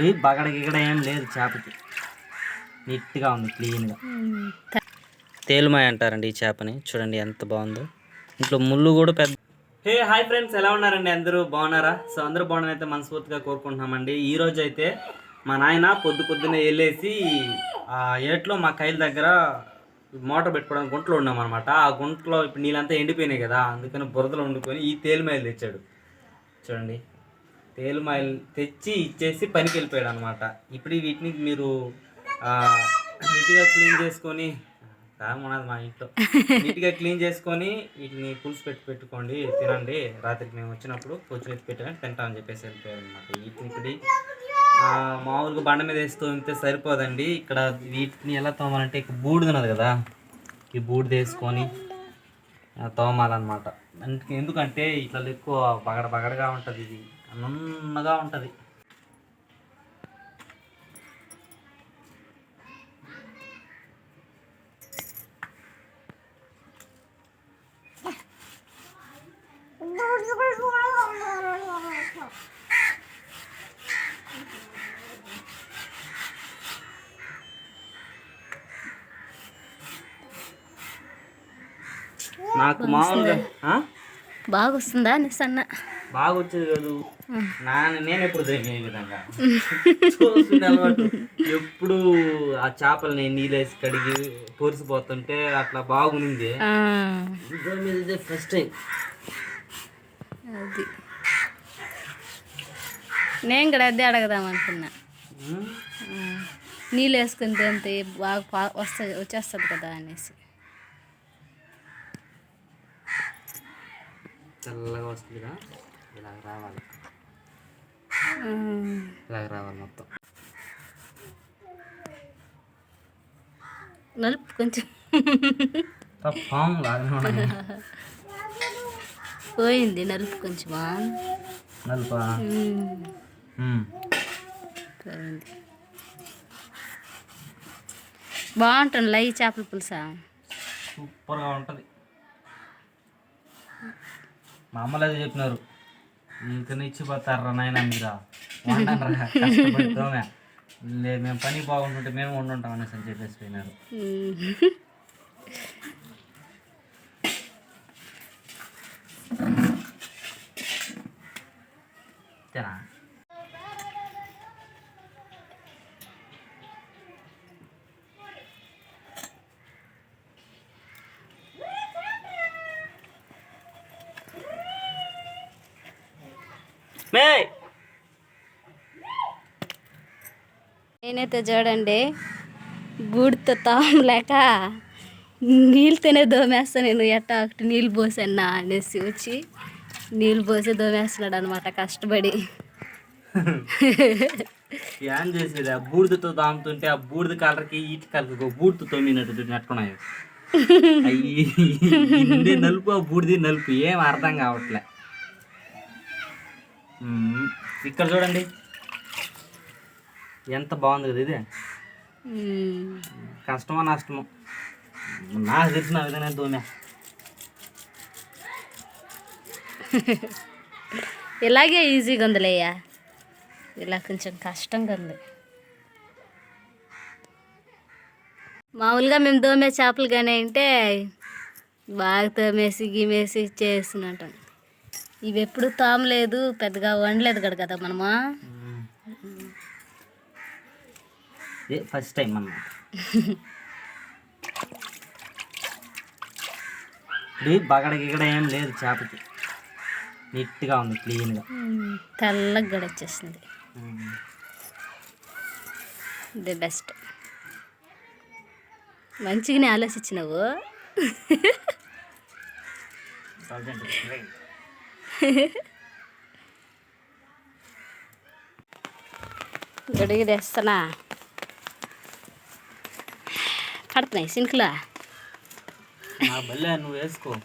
ఇది బగడ గిగడ ఏం లేదు చేపకి. నీట్గా ఉంది క్లీన్గా. తేలుమాయ అంటారండి ఈ చేపని. చూడండి ఎంత బాగుందో. ఇంట్లో ముళ్ళు కూడా పెద్ద హే హాయ్ ఫ్రెండ్స్ ఎలా ఉన్నారండి అందరూ? బాగున్నారా? సో అందరూ బాగున్నారైతే అయితే మనస్ఫూర్తిగా కోరుకుంటున్నామండి. ఈ రోజు అయితే మా నాయన పొద్దు పొద్దున్నే వెళ్ళేసి ఆ ఏట్లో మా కైల దగ్గర మోటార్ పెట్టుకోవడానికి గుంటలో ఉన్నామన్నమాట. ఆ గుంటలో ఇప్పుడు నీళ్ళంతా ఎండిపోయినాయి కదా అందుకని బురదలో వండుకొని ఈ తేలిమాయలు తెచ్చాడు. చూడండి. తేలుమాయలు తెచ్చి ఇచ్చేసి పనికి వెళ్ళిపోయాడు అనమాట ఇప్పుడు వీటిని మీరు నీట్గా క్లీన్ చేసుకొని ఉన్నది మా ఇంట్లో. నీట్గా క్లీన్ చేసుకొని వీటిని పులుసు పెట్టి పెట్టుకోండి తినండి. రాత్రికి మేము వచ్చినప్పుడు కూర్చొని ఎత్తి పెట్టామని తింటామని చెప్పేసి వెళ్ళిపోయారు అనమాట వీటిని ఇప్పుడు మామూలుగా బండ మీద వేసి తోమితే సరిపోదండి. ఇక్కడ వీటిని ఎలా తోమాలంటే ఇక బూడిద ఉన్నది కదా ఈ బూడిద వేసుకొని తోమాలన్నమాట. ఎందుకంటే ఇట్లా ఎక్కువ బగడ బగడగా ఉంటుంది ఇది. నున్నగా ఉంటుంది. నాకు మామూలుగా? బాగా వస్తుందా అనేసి అన్న బాగా వచ్చేది కాదు. నా నేను ఎప్పుడు ఈ విధంగా అలవాటు. ఎప్పుడు ఆ చేపల్ని నీళ్ళేసి కడిగి పొరిసిపోతుంటే అట్లా బాగుంది. ఇదే ఫస్ట్ టైం అది. నేను కూడా అదే అడగదాం అనుకున్నా. నీళ్ళు వేసుకుని తింటే బాగా వస్తుంది వచ్చేస్తుంది కదా అనేసి. చల్లగా వస్తుంది ఇలాగ రావాలి. ఆ, ఇలాగ రావాలి మొత్తం. నలుపు కొంచెం. పోయింది నలుపు కొంచెమా. పోయింది. బాగుంటుంది లై చేపల పులుసా? సూపర్గా ఉంటుంది. మా అమ్మలు అదే చెప్పినారు. ఇంక ఇచ్చిపోతారా నాయన మీరా? వండరా లే మేము పని బాగుంటుంటే మేము వండుంటాం అనేసి అని చెప్పేసి పోయినారు. నేనైతే చూడండి గూడితో తాం లేక నీళ్ళతోనే దోమేస్తా నేను. ఎట్టా ఒకటి నీళ్ళు పోసాను అనేసి వచ్చి నీళ్ళు పోసి దోమేస్తున్నాడు అనమాట కష్టపడి. ఏం చేసేది? ఆ బూడిదతో తాముతుంటే ఆ బూడిద కలర్కి ఈటి కలర్కి బూడితో తొమ్మినట్టు నెట్టుకున్నాయి అయ్యి నలుపు ఆ బూడిది నలుపు. ఏం అర్థం కావట్లే. ఇక్కడ చూడండి. ఎంత బాగుంది కదా ఇది. కష్టమో నష్టమో? నాకు తెలిసిన విధంగా తోమే ఇలాగే ఈజీగా ఉందిలేయ్యా. ఇలా కొంచెం కష్టంగా ఉంది. మామూలుగా మేము దోమే చేపలు కానీ అంటే బాగా తోమేసి గిమేసి చేస్తున్నట్టు. ఇవి ఎప్పుడు తోమలేదు పెద్దగా వండలేదు కదా కదా మనము. ఫస్ట్ టైం అన్నమాట ఇది బగడ గిగడ ఏం లేదు చేపకి. నీట్గా ఉంది క్లీన్గా. తెల్లగా గడొచ్చేసింది. ది బెస్ట్ మంచిగానే ఆలోచించినావు. గడిగి తెస్తున్నా. పడుతున్నాయి సింక్లా. నువ్వు వేసుకో.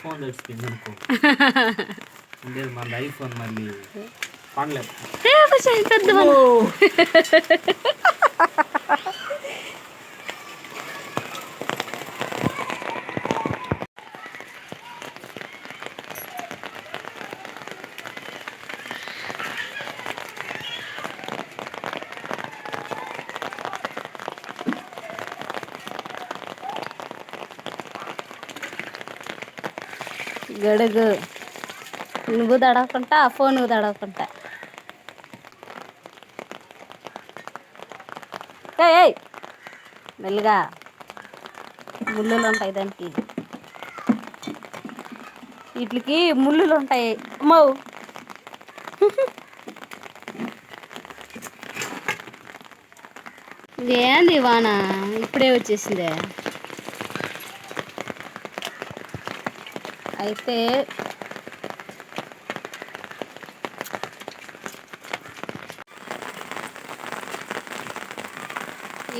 ఫోన్ తెచ్చిపోయింది అనుకో. ఉండేది మన ఐఫోన్ మళ్ళీ పండలేదు. పెద్ద గడుగు. నువ్వు తడవకుంటా ఆ ఫోన్ నువ్వు తడవకుంటా. ఏయ్, మెల్లిగా. ముళ్ళులు ఉంటాయి దానికి. వీటికి ముళ్ళులు ఉంటాయి. అమ్మో ఏంది వాన? ఇప్పుడే వచ్చేసిందే. అయితే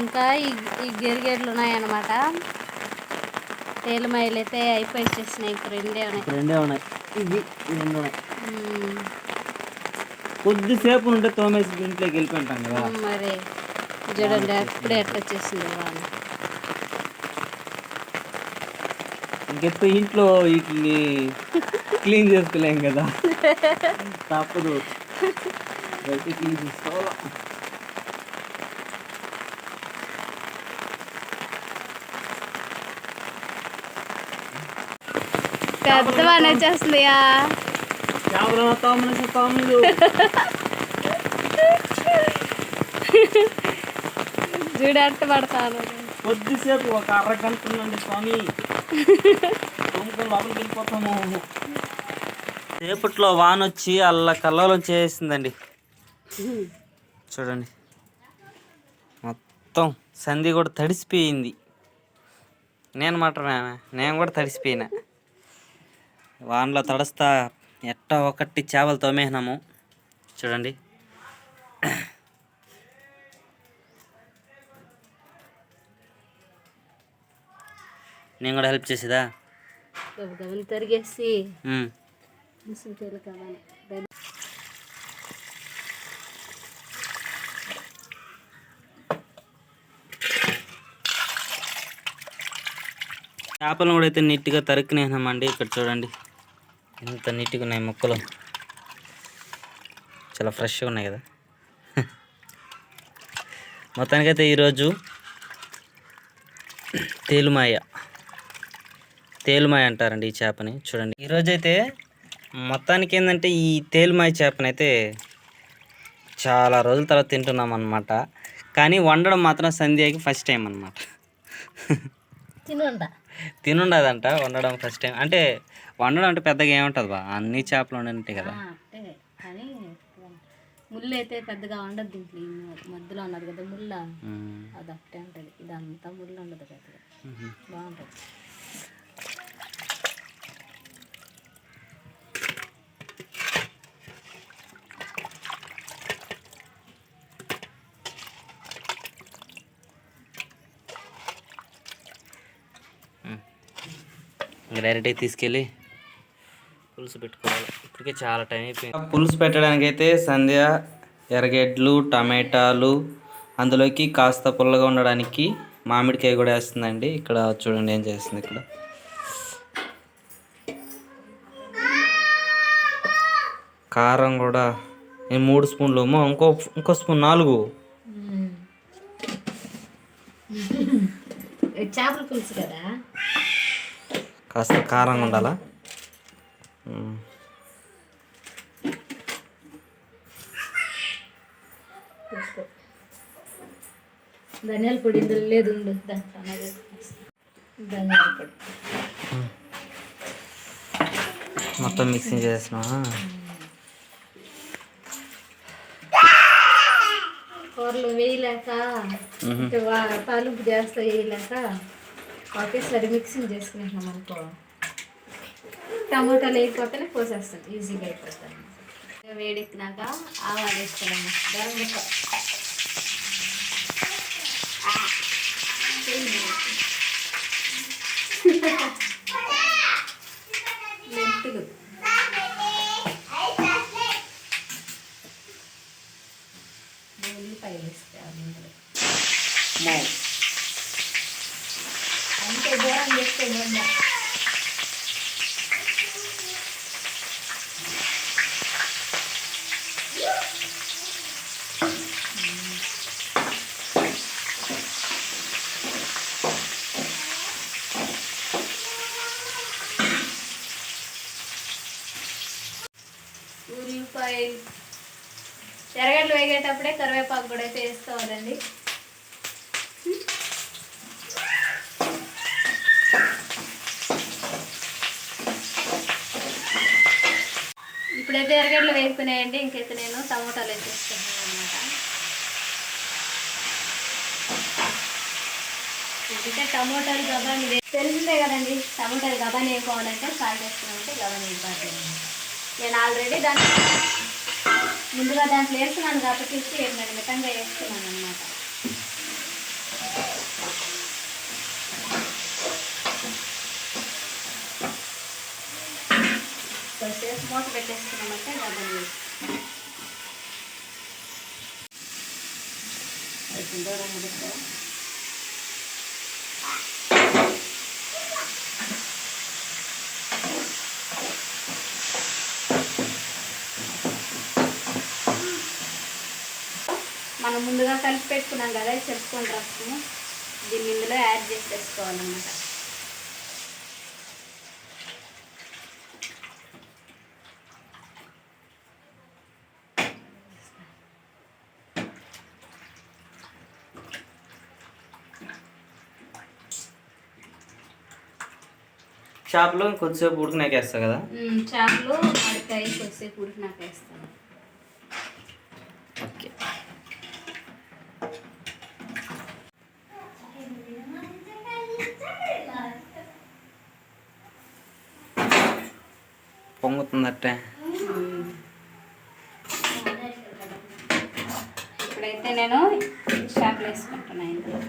ఇంకా ఈ ఈ గెరిగేట్లు ఉన్నాయన్నమాట. తేలిమాయలు అయితే అయిపోయి వచ్చేసినాయి ఇంక రెండే ఉన్నాయి. రెండే ఉన్నాయి. ఇవి రెండు ఉన్నాయి. మ్మ్. కొద్దిసేపు ఉంటే తోమేసి ఇంట్లోకి వెళ్ళిపోయింటాం కదా. మరి చూడండి అప్పుడే ఎట్లా వచ్చేసింది వాన ఇంకెప్పుడు ఇంట్లో వీటిని క్లీన్ చేసుకోలేం కదా. తప్పదు. బయట క్లీన్ చేసుకోవాలా? పెద్ద తోమలు ఎట్ట పడతాను. కొద్దిసేపు ఒక అరగంట ఉండండి స్వామి. తోముకొని లోపలికి వెళ్ళిపోతాము. సేపట్లో వాన వచ్చి అల్ల కల్లోలం చేసిందండి. చూడండి. మొత్తం సంధి కూడా తడిసిపోయింది. నేను మాత్రమే నేను కూడా తడిసిపోయినా. వానలో తడుస్తా ఎట్టా ఒకటి చేపలు తోమేసినాము. చూడండి. నేను కూడా హెల్ప్ చేసేదా? గబగబని తరిగేసి చేపలను కూడా అయితే నీట్గా తరికినేసినామండి ఇక్కడ చూడండి. ఎంత నీట్గా ఉన్నాయి మొక్కలు. చాలా ఫ్రెష్గా ఉన్నాయి కదా. మొత్తానికైతే ఈరోజు తేలుమాయ. తేలుమాయ అంటారండి ఈ చేపని. చూడండి. ఈరోజైతే మొత్తానికి ఏంటంటే ఈ తేలుమాయ చేపనైతే చాలా రోజుల తర్వాత తింటున్నాం అనమాట కానీ వండడం మాత్రం సంధ్యకి ఫస్ట్ టైం అనమాట తినుండా? తినుండదంట వండడం ఫస్ట్ టైం. అంటే వండడం అంటే పెద్దగా ఏముంటుంది బా అన్ని చేపలు ఉండే కదా. ముళ్ళు అయితే పెద్దగా ఉండదు దీంట్లో. మధ్యలో ఉన్నది కదా ముళ్ళ మ్మ్. అది ఒకటే ఉంటుంది. ఇదంతా ముళ్ళు ఉండదు పెద్దగా. బాగుంటుంది. ఇంకా డైరెక్ట్గా తీసుకెళ్ళి పులుసు పెట్టుకోవాలి. ఇప్పటికే చాలా టైం అయిపోయింది. పులుసు పెట్టడానికి అయితే సంధ్య ఎర్రగడ్డలు టమాటాలు అందులోకి కాస్త పుల్లగా ఉండడానికి మామిడికాయ కూడా వేస్తుందండి. ఇక్కడ చూడండి ఏం చేస్తుంది ఇక్కడ. కారం కూడా ఈ మూడు స్పూన్లు ఇంకో ఇంకో స్పూన్ నాలుగు. చేపల పులుసు కదా? కాస్త కారంగా ఉండాలా? ధనియాల పొడి ఇందులో లేదు. ధనియాల పొడి. మొత్తం మిక్సింగ్ చేసినా కూరలు వేయలేక తాలింపు చేస్తా వేయలేక. ఒకేసారి మిక్సింగ్ చేసుకుంటున్నాం అనుకో. టమాటాలు వేయకపోతేనే పోసేస్తాను ఈజీగా అయిపోతాను ఇంకా వేడెక్కినాక ఆవాలు వేస్తాను గరం మెంతులు. ఉల్లిపాయలు వేస్తాను చేయండి ఎరగడ్లు వేగేటప్పుడే కరివేపాకు కూడా అయితే వేసుకోవాలండి ఇప్పుడైతే ఎర్రగడ్డలు వేసుకునేయండి. ఇంకైతే నేను టమోటాలు వేసేసుకుంటాను అనమాట ఎందుకంటే టమోటాలు గబాని తెలిసిందే కదండి. టమోటాలు గబాని వేసుకోవాలంటే సాల్ట్ వేసుకున్నామంటే గబాని వేయబడుతుంది నేను ఆల్రెడీ దాన్ని ముందుగా దాంట్లో వేస్తున్నాను కాబట్టి నేను మితంగా వేస్తున్నాను అనమాట కొద్దిసేపు మూత పెట్టేసుకున్నామంటే అయిపోయిందో? ముక్కలు. మనం ముందుగా కలిపి పెట్టుకున్నాం కదా చెప్పుకొని రసము. దీన్ని ఇందులో యాడ్ చేసేసుకోవాలన్నమాట షాప్లో కొద్దిసేపు ఉడికినాక వేస్తా కదా చేపలు అరకాయ కొద్దిసేపు ఉడికినాక వేస్తాను ఓకే. పొంగుతుందట్టే. ఇప్పుడైతే నేను చేపలు వేసుకుంటున్నాను ఇందులో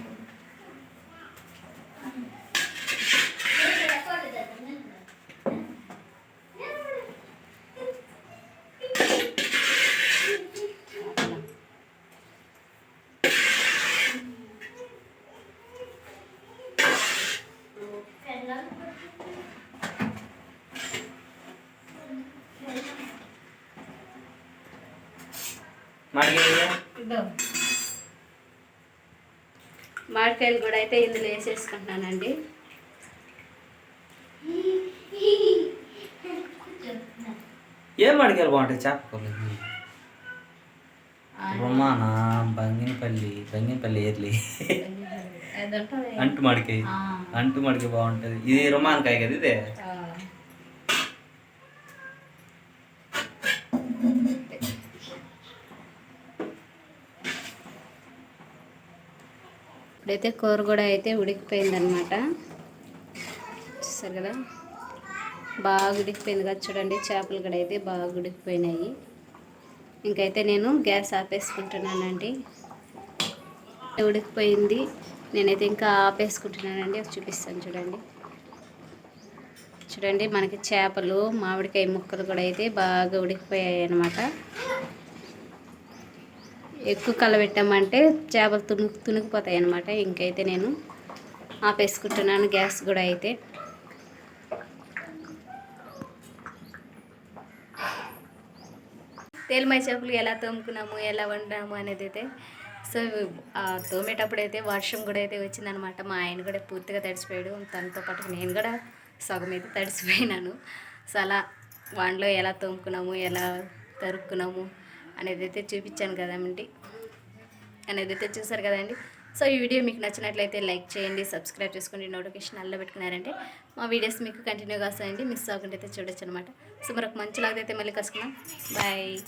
మామిడికాయలు కూడా అయితే ఇందులో వేసేసుకుంటున్నానండి. ఏం మడికాయలు బాగుంటాయి? చేపకూరలు రొమానా బంగినపల్లి బంగినపల్లి ఏర్లి. అంటు మడికాయ అంటు మడికాయ బాగుంటుంది. ఇది రొమానకాయ కదా ఇదే? ఇప్పుడైతే కూర కూడా అయితే ఉడికిపోయిందనమాట చూస్తారు కదా? బాగా ఉడికిపోయింది కదా చూడండి చేపలు కూడా అయితే బాగా ఉడికిపోయినాయి. ఇంకైతే నేను గ్యాస్ ఆపేసుకుంటున్నానండి. ఉడికిపోయింది. నేనైతే ఇంకా ఆపేసుకుంటున్నానండి. చూపిస్తాను చూడండి. చూడండి మనకి చేపలు మామిడికాయ ముక్కలు కూడా అయితే బాగా ఉడికిపోయాయి అన్నమాట ఎక్కువ కలబెట్టామంటే చేపలు తుణుకు తుణుకుపోతాయి అనమాట ఇంకైతే నేను ఆపేసుకుంటున్నాను. గ్యాస్ కూడా అయితే. తేలిమై చేపలు ఎలా తోముకున్నాము ఎలా వండాము అనేది అయితే. సో తోమేటప్పుడు అయితే వర్షం కూడా అయితే వచ్చిందనమాట మా ఆయన కూడా పూర్తిగా తడిసిపోయాడు. తనతో పాటు నేను కూడా సగం అయితే తడిచిపోయినాను సో అలా వాన్లో ఎలా తోముకున్నాము ఎలా తరుక్కున్నాము అనేది అయితే చూపించాను కదండి. అనేది అయితే చూసారు కదండి. సో ఈ వీడియో మీకు నచ్చినట్లయితే లైక్ చేయండి సబ్స్క్రైబ్ చేసుకోండి నోటిఫికేషన్ అల్ల పెట్టుకున్నారంటే మా వీడియోస్ మీకు కంటిన్యూగా వస్తాయండి మిస్ అవ్వకుండా అయితే చూడొచ్చు అనమాట సో మరొక మంచి లాగైతే మళ్ళీ కలుసుకుందాం. బాయ్.